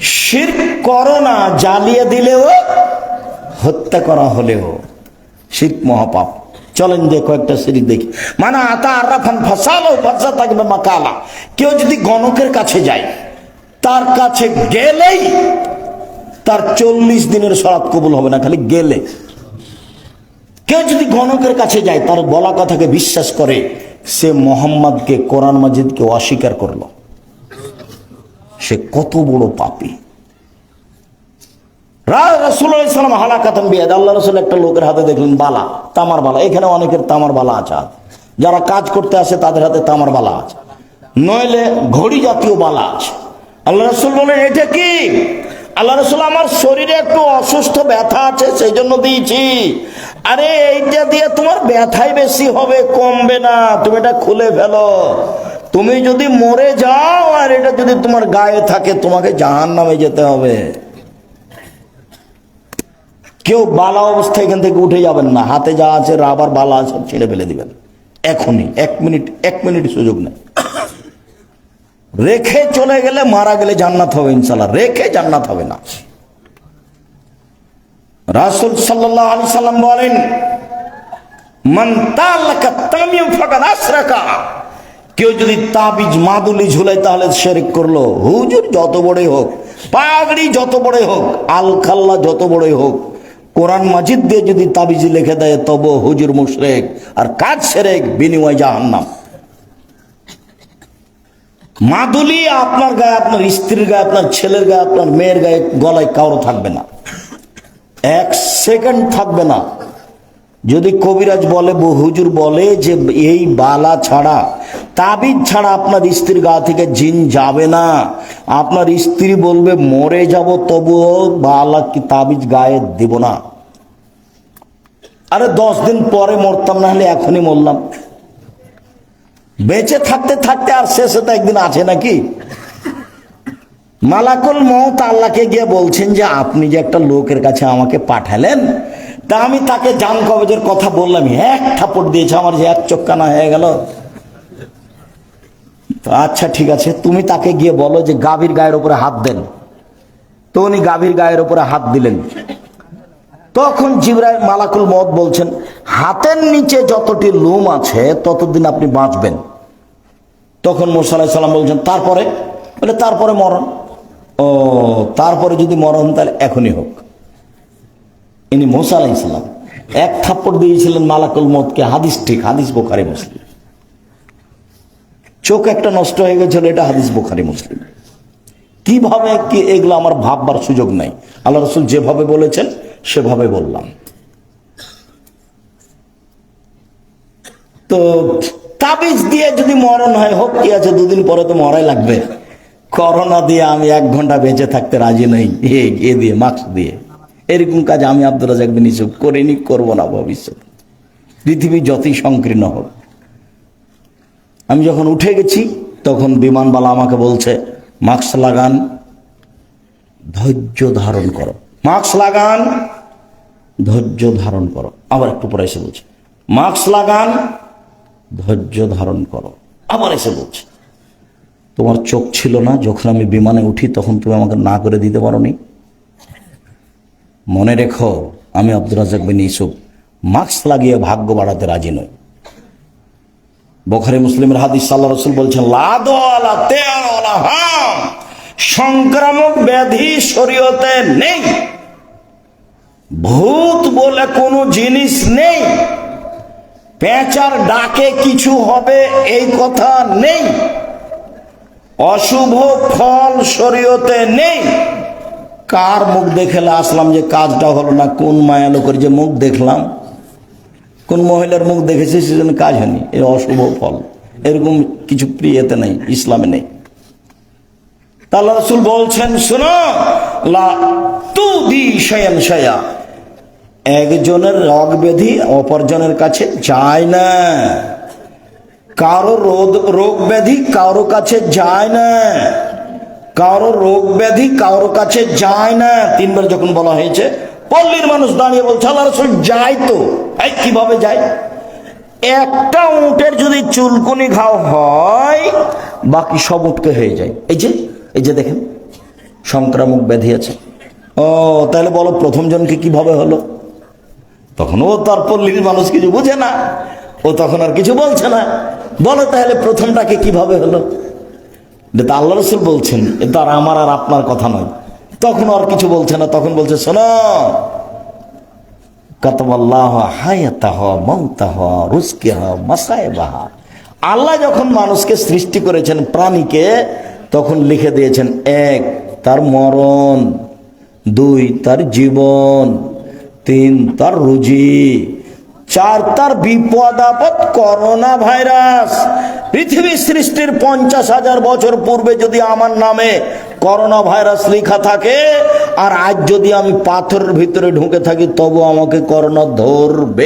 শির করো না, জ্বালিয়ে দিলেও, হত্যা করা হলেও। শিখ মহাপাপ। চলেন যে কয়েকটা সিরিজ দেখি। মানে আতা আরাফান ফাসালো ফাসা থাকবে মাকালা। কেউ যদি গণকের কাছে যায়, তার কাছে গেলেই তার চল্লিশ দিনের সরাত কবুল হবে না, খালি গেলে। কেউ যদি গণকের কাছে যায়, তার বলা কথাকে বিশ্বাস করে, সে মোহাম্মদকে কোরআন মাজিদকে অস্বীকার করল। সে কত বড় পাপী। রাসুল্লাহাম হালাকাতাম বিয়াদ। আল্লাহ রসুল একটা লোকের হাতে দেখলেন বালা, তামার বালা। এখানে অনেকের তামার বালা আছে। যারা কাজ করতে আসে, তাদের হাতে তামার বালা আছে। নইলে ঘড়ি জাতীয় বালা আছে। আল্লাহ রসুল বলেন, এটা কি? আল্লাহ রসুল, আমার শরীরে একটু অসুস্থ ব্যথা আছে সেই জন্য দিয়েছি। আরে, এইটা দিয়ে তোমার ব্যথাই বেশি হবে, কমবে না। তুমি এটা খুলে ফেলো। তুমি যদি মরে যাও, আর এটা যদি তোমার গায়ে থাকে, তোমাকে জাহান নামে যেতে হবে। কেউ বালা অবস্থায় এখান থেকে উঠে যাবেন না। হাতে যা আছে, রাবার বালা আছে, ছেড়ে ফেলে দিবেন। এখনই, এক মিনিট এক মিনিট সুযোগ নেই। রেখে চলে গেলে মারা গেলে জান্নাত হবে ইনশাল্লাহ রেখে জান্নাত হবে না। রাসুল সাল্লাহ আলি সাল্লাম বলেন, মান তাল্লাকা তামিম ফাকাদ আশরাকা। কেউ যদি তাবিজ মাদুলি ঝুলাই তাহলে শেরিক করল। হুজুর যত বড়ই হোক, পাগড়ি যত বড়ই হোক, আল খাল্লা যত বড়ই হোক, কোরআন মাজিদ দিয়ে যদি তাবিজ লিখে দেয়, তব হুজুর মুশরেক আর কাজ সেরেক, বিনিময় জাহান্নাম। মাদুলি আপনার গায়ে, আপনার স্ত্রীর গায়ে, আপনার ছেলের গায়ে, আপনার মেয়ের গায়ে, গলায় কারও থাকবে না। এক সেকেন্ড থাকবে না। যদি কবিরাজ বলে হুজুর বলে যে, এই বালা ছাড়া তাবিজ ছাড়া আপনার স্ত্রীর গা থেকে জিন যাবে না। আপনার স্ত্রী বলবে, মরে যাব, তবুও বালা কি তাবিজ গায়ে দেব না? আরে দশ দিন পরে মরতাম, না হলে এখনই মরলাম। বেঁচে থাকতে থাকতে আর শেষে তো একদিন আছে নাকি? মালাকুল মত আল্লাহকে গিয়ে বলছেন যে, আপনি যে একটা লোকের কাছে আমাকে পাঠালেন, তা আমি তাকে জান কবজের কথা বললাম। এক থাপড় দিয়েছে, আমার যে এক চক্কানা হয়ে গেল। তো আচ্ছা ঠিক আছে, তুমি তাকে গিয়ে বলো যে গাভীর গায়ের উপরে হাত দেন। তো উনি গাভীর গায়ের উপরে হাত দিলেন। তখন জিবরাই মালাকুল মত বলছেন, হাতের নিচে যতটি লোম আছে, ততদিন আপনি বাঁচবেন। তখন মোসালাই সাল্লাম বলছেন, তারপরে? বলে, তারপরে মরণ। ও, তারপরে যদি মরণ তাহলে এখনই হোক। ইনি মোসা আলাইসাল্লাম এক থাপ্পড় দিয়েছিলেন মালাকুল মতকে হাদিস ঠিক, হাদিস বোখারি, মুসলিম। চোখ একটা নষ্ট হয়ে গেছিল এটা হাদিস বোখারি, মুসলিম। কীভাবে কি এগুলো আমার ভাববার সুযোগ নাই? আল্লাহ রসুল যেভাবে বলেছেন, সেভাবে বললাম। তো তাবিজ দিয়ে যদি মরণ হয়, হোক কি আছে, দুদিন পরে তো মরাই লাগবে। করোনা দিয়ে আমি এক ঘণ্টা বেঁচে থাকতে রাজি নই। এ দিয়ে, মাস্ক দিয়ে। এরকম কাজ আমি আব্দুল রাজাক বিন ইসুফ করিনি, করব না ভবিষ্যৎ পৃথিবী যতই সংকীর্ণ হোক। আমি যখন উঠে গেছি, তখন বিমানবালা আমাকে বলছে, মাস্ক লাগান, ধৈর্য ধারণ করো। মাস্ক লাগান, ধৈর্য ধারণ করো। আবার একটু পরে এসে বলছে, মাস্ক লাগান, ধৈর্য ধারণ করো। আবার এসে বলছে, তোমার চোখ ছিল না, যখন আমি বিমানে উঠি, তখন তুমি আমাকে না করে দিতে পারো নি মনে রেখো, আমি আব্দুল রাজাক বিন ইসুফ মাস্ক লাগিয়ে ভাগ্য বাড়াতে রাজি নই। বখারি মুসলিমের হাদিস, আল্লাহ রসুল বলছেন সংক্রামক ব্যাধি শরীয়তে নেই। ভূত বলে কোনো জিনিস নেই। পেঁচার ডাকে কিছু হবে, এই কথা নেই। অশুভ ফল শরীয়তে নেই। কার মুখ দেখলে আসলাম যে কাজটা হলো না? কোন মায়া লোকের যে মুখ দেখলাম? কোন মহিলার মুখ দেখেছি সেজন্য কাজ হয়নি? এ অশুভ ফল। এরকম কিছু প্রিয়তে নেই, ইসলামে নেই। তাল্লা রসুল বলছেন, শুনো একজনের রোগ ব্যাধি অপরজনের কাছে যায় না। কারও রোগ রোগ ব্যাধি কারও কাছে যায় না। কারও রোগ ব্যাধি কারও কাছে যায় না। তিনবার যখন বলা হয়েছে, পল্লীর মানুষ দাঁড়িয়ে বলছে, আল্লাহ রসুল যায় তো। এই, কীভাবে যায়? একটা উটের যদি চুলকুনি ঘাও হয়, বাকি সব উটকে হয়ে যায়। এই যে এই যে দেখেন, সংক্রামক ব্যাধি আছে। ও, তাহলে বলো প্রথম জনকে কীভাবে হলো? তখন ও তার পল্লীর মানুষ কিছু বুঝে না। ও তখন আর কিছু বলছে না। বলো তাহলে প্রথমটাকে কীভাবে হলো? এটা তো আল্লাহ রসুল বলছেন, এ তো আর আমার আর আপনার কথা নয়। তখন আর কিছু বলছে না, তখন বলছে, শোনো আল্লাহ যখন মানুষকে সৃষ্টি করেছেন প্রাণীকে, তখন লিখে দিয়েছেন, এক, তার মরণ, দুই, তার জীবন, তিন, তার রুজি, চার, তার বিপদ আপদ, করোনা ভাইরাস। পৃথিবী সৃষ্টির পঞ্চাশ হাজার বছর পূর্বে যদি আমার নামে করোনা ভাইরাস লেখা থাকে আর আজ যদি আমি পাথরের ভিতরে ঢুকে থাকি তবু আমাকে কর্ণ ধরবে